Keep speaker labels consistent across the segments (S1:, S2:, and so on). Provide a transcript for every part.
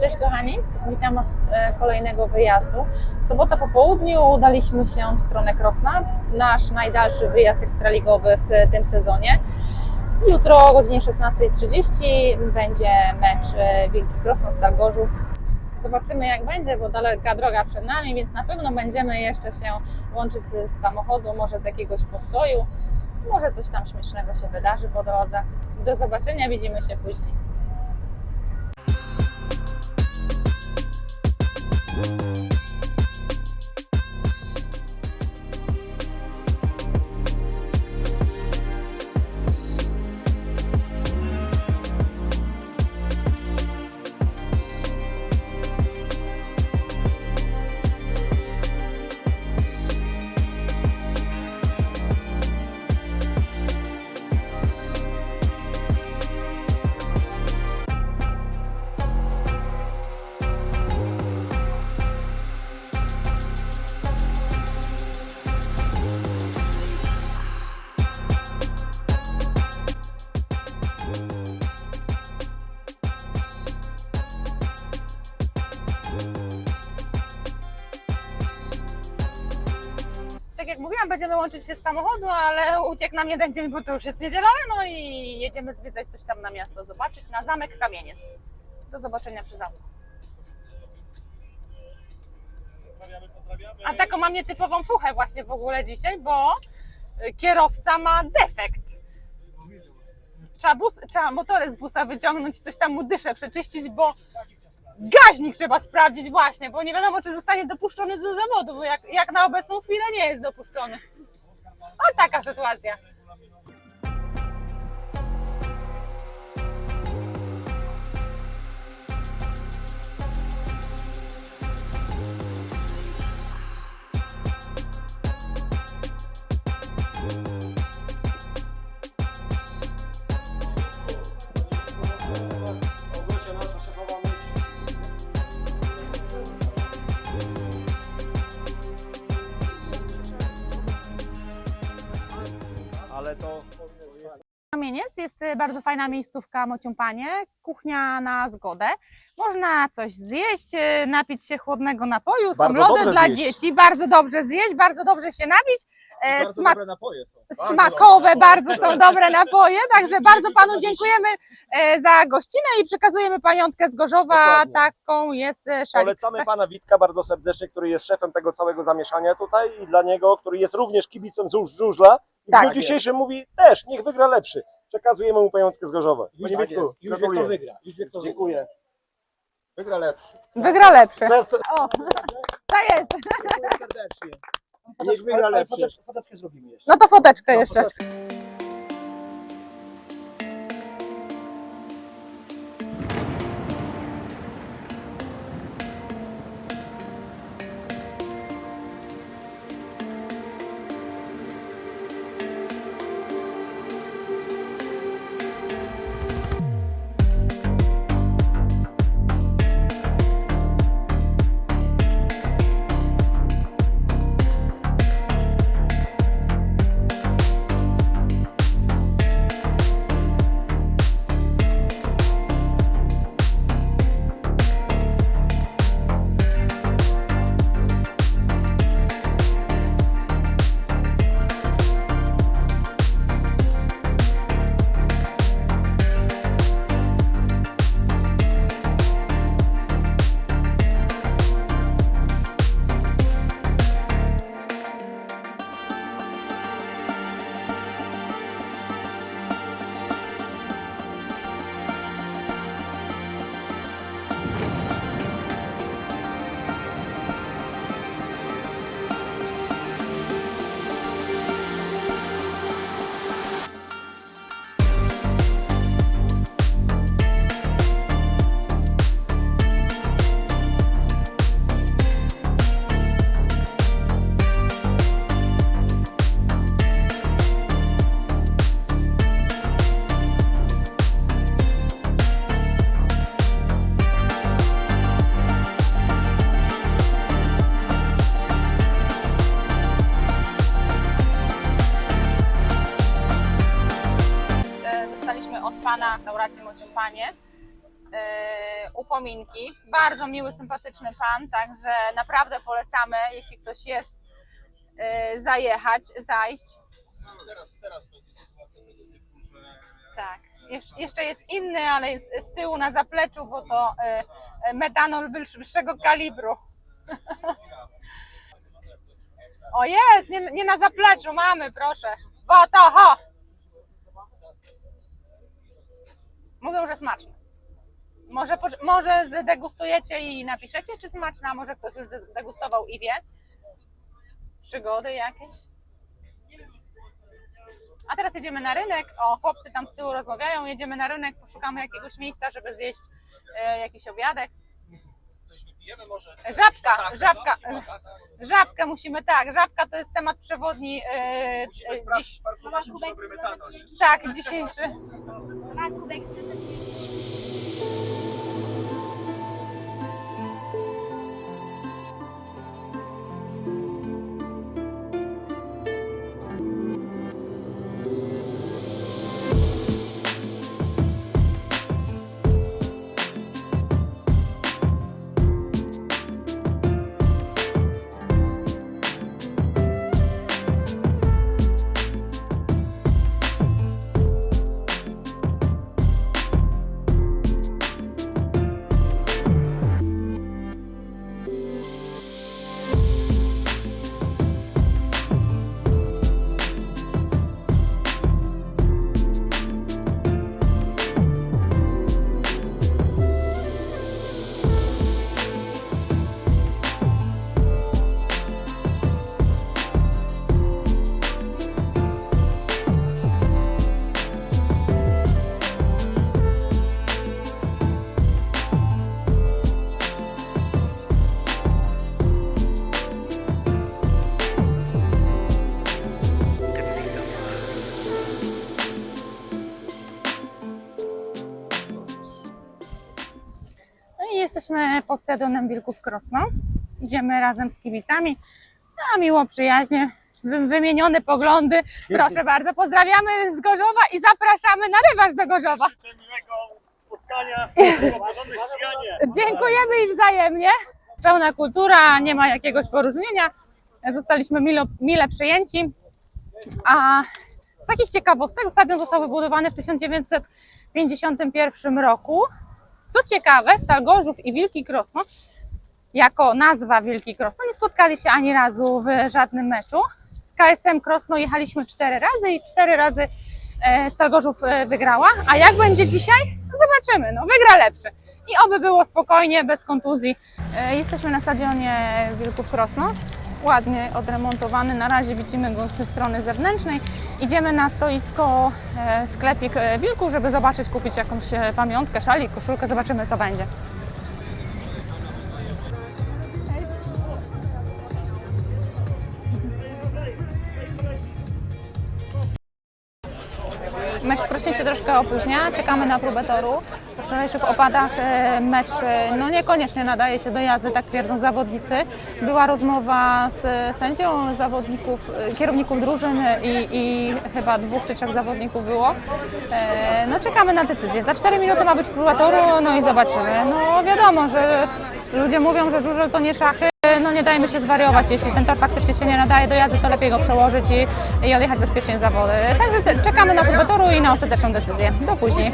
S1: Cześć kochani, witam Was e, kolejnego wyjazdu. Sobota po południu udaliśmy się w stronę Krosna, nasz najdalszy wyjazd ekstraligowy w tym sezonie. Jutro o godzinie 16.30 będzie mecz e, Wielki Krosno Gorzów. Zobaczymy jak będzie, bo daleka droga przed nami, więc na pewno będziemy jeszcze się łączyć z z samochodu, może z jakiegoś postoju. Może coś tam śmiesznego się wydarzy po drodze. Do zobaczenia, widzimy się później. Mówiłam, będziemy łączyć się z samochodu, ale uciekł nam jeden dzień, bo to już jest niedziela, no i jedziemy zwiedzać coś tam na miasto, zobaczyć, na zamek Kamieniec. Do zobaczenia przy zamku.
S2: Pozdrawiamy, pozdrawiamy.
S1: A taką mam nietypową fuchę właśnie w ogóle dzisiaj, bo y, kierowca ma defekt. Trzeba, bus, trzeba motory z busa wyciągnąć, coś tam mu dyszę przeczyścić, bo gaźnik trzeba sprawdzić właśnie, bo nie wiadomo, czy zostanie dopuszczony do zawodu, bo jak, jak na obecną chwilę nie jest dopuszczony. O taka sytuacja.
S2: Ale to...
S1: Kamieniec jest y, bardzo fajna miejscówka Mociąpanie, kuchnia na zgodę. Można coś zjeść, y, napić się chłodnego napoju, są
S2: Bardzo
S1: lody
S2: dobrze
S1: dla
S2: zjeść.
S1: dzieci, bardzo dobrze zjeść, bardzo dobrze się napić. E,
S2: Bardzo
S1: smak,
S2: dobre napoje są. Bardzo
S1: smakowe,
S2: dobre
S1: bardzo są dobre napoje, także bardzo Panu dziękujemy e, za gościnę i przekazujemy pamiątkę z Gorzowa,
S2: Dokładnie.
S1: taką jest e, szalik.
S2: Polecamy pana Witka bardzo serdecznie, który jest szefem tego całego zamieszania tutaj i dla niego, który jest również kibicem Żuż Żużla. I
S1: Tak
S2: w dniu dzisiejszym mówi też, niech wygra lepszy. Przekazujemy mu pamiątkę z Gorzowa.
S3: Już
S2: Panie
S3: tak
S2: Witku,
S3: jest. Już
S2: gratuluję.
S3: Wiktor wygra. Już.
S2: Dziękuję. Wygra lepszy.
S1: Wygra
S2: to-
S1: O, tak jest.
S3: Dziękuję serdecznie.
S2: Niech wygra lepszy.
S3: foteczkę, foteczkę zrobimy jeszcze.
S1: No to foteczkę jeszcze. Upominki. Bardzo miły, sympatyczny pan, także naprawdę polecamy, jeśli ktoś jest, y, zajechać, zajść. Tak. Jesz- Jeszcze jest inny, ale jest z tyłu na zapleczu, bo to y, y, metanol wyż- wyższego kalibru. O jest, nie, nie na zapleczu, mamy, proszę. Wataha! Mówią, że smaczne. Może, może zdegustujecie i napiszecie, czy smaczna, a może ktoś już de- degustował i wie? Przygody jakieś? A teraz jedziemy na rynek. O, chłopcy tam z tyłu rozmawiają. Jedziemy na rynek, poszukamy jakiegoś miejsca, żeby zjeść e, jakiś obiadek.
S3: Coś wypijemy może?
S1: Żabka, żabka, żabkę musimy, tak. Żabka to jest temat przewodni. E, e, dziś, tak, dzisiejszy.
S4: Kubek
S1: jesteśmy pod stadionem Wilków Krosno. Idziemy razem z kibicami. A miło, przyjaźnie, wy- wymienione poglądy. Proszę bardzo, pozdrawiamy z Gorzowa i zapraszamy na rewanż do Gorzowa.
S3: Życzę miłego spotkania.
S1: Dziękujemy i wzajemnie. Pełna kultura, nie ma jakiegoś poróżnienia. Zostaliśmy milo, mile przyjęci. A z takich ciekawostek, stadion został wybudowany w 1951 roku. Co ciekawe, Stal Gorzów i Wilki Krosno, jako nazwa Wilki Krosno, nie spotkali się ani razu w żadnym meczu. Z KSM Krosno jechaliśmy cztery razy i cztery razy e, Stal Gorzów e, wygrała. A jak będzie dzisiaj? Zobaczymy. No, wygra lepszy. I oby było spokojnie, bez kontuzji. E, Jesteśmy na stadionie Wilków Krosno. Ładnie odremontowany. Na razie widzimy go ze strony zewnętrznej. Idziemy na stoisko e, sklepik e, Wilków, żeby zobaczyć, kupić jakąś e, pamiątkę, szalik, koszulkę. Zobaczymy, co będzie. Mecz w Krośnie się troszkę opóźnia, czekamy na próbę toru. Wczorajszych opadach e, mecz e, no niekoniecznie nadaje się do jazdy, tak twierdzą zawodnicy. Była rozmowa z sędzią zawodników, e, kierowników drużyn i, i chyba dwóch czy trzech zawodników było. No czekamy na decyzję. Za 4 minuty ma być próba toru, no i zobaczymy. No wiadomo, że ludzie mówią, że żużel to nie szachy. No nie dajmy się zwariować, jeśli ten tor faktycznie się nie nadaje do jazdy, to lepiej go przełożyć i, i odjechać bezpiecznie zawody. Także te, czekamy na próbę toru i na ostateczną decyzję. Do później.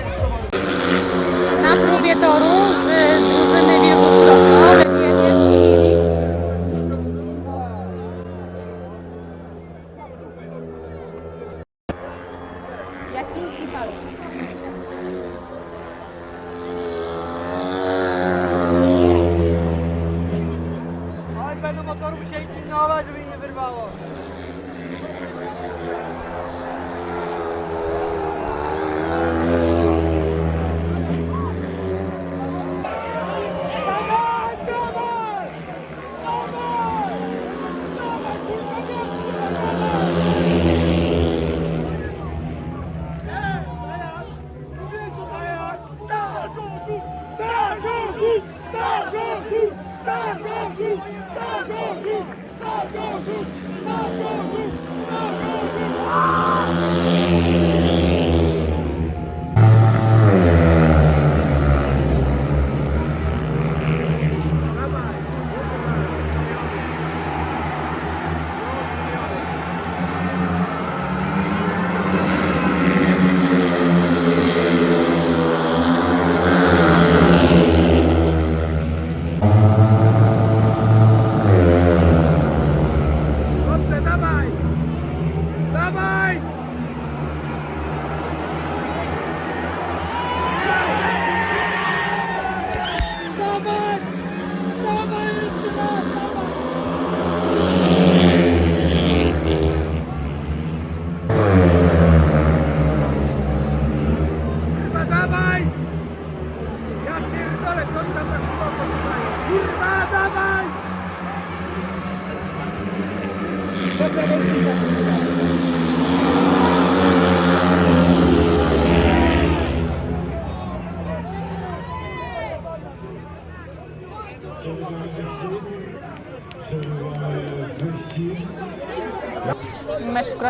S3: Ah!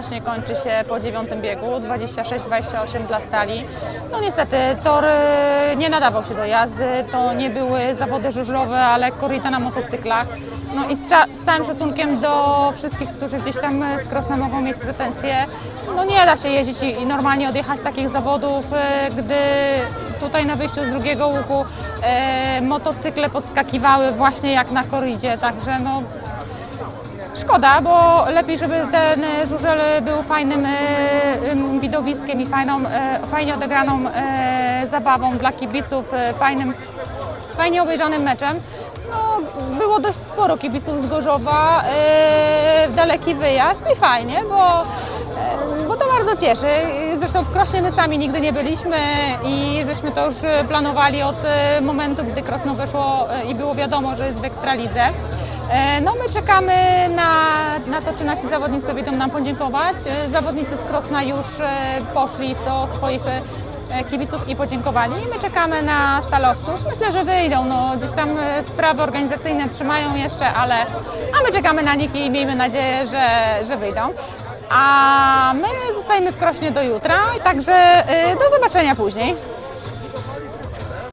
S1: Mecz w Krośnie kończy się po dziewiątym biegu, 26-28 dla Stali. No niestety tor e, nie nadawał się do jazdy, to nie były zawody żużlowe, ale korita na motocyklach. No i z, z całym szacunkiem do wszystkich, którzy gdzieś tam e, z Krosna mogą mieć pretensje, no nie da się jeździć i, normalnie odjechać takich zawodów, e, gdy tutaj na wyjściu z drugiego łuku e, motocykle podskakiwały właśnie jak na koridzie, także no Szkoda, bo lepiej, żeby ten e, żużel był fajnym e, em, widowiskiem i fajną, e, fajnie odegraną zabawą dla kibiców, fajnym, fajnie obejrzanym meczem. No, było dość sporo kibiców z Gorzowa, daleki wyjazd i fajnie, bo, bo to bardzo cieszy. Zresztą w Krośnie my sami nigdy nie byliśmy i żeśmy to już planowali od momentu, gdy Krosno weszło i było wiadomo, że jest w Ekstralidze. E, No my czekamy na, na to, czy nasi zawodnicy wyjdą nam podziękować. E, Zawodnicy z Krosna już e, poszli do swoich kibiców i podziękowali. My czekamy na stalowców. Myślę, że wyjdą. No, gdzieś tam sprawy organizacyjne trzymają jeszcze, ale a my czekamy na nich i miejmy nadzieję, że, że wyjdą. A my zostajemy w Krośnie do jutra, także do zobaczenia później.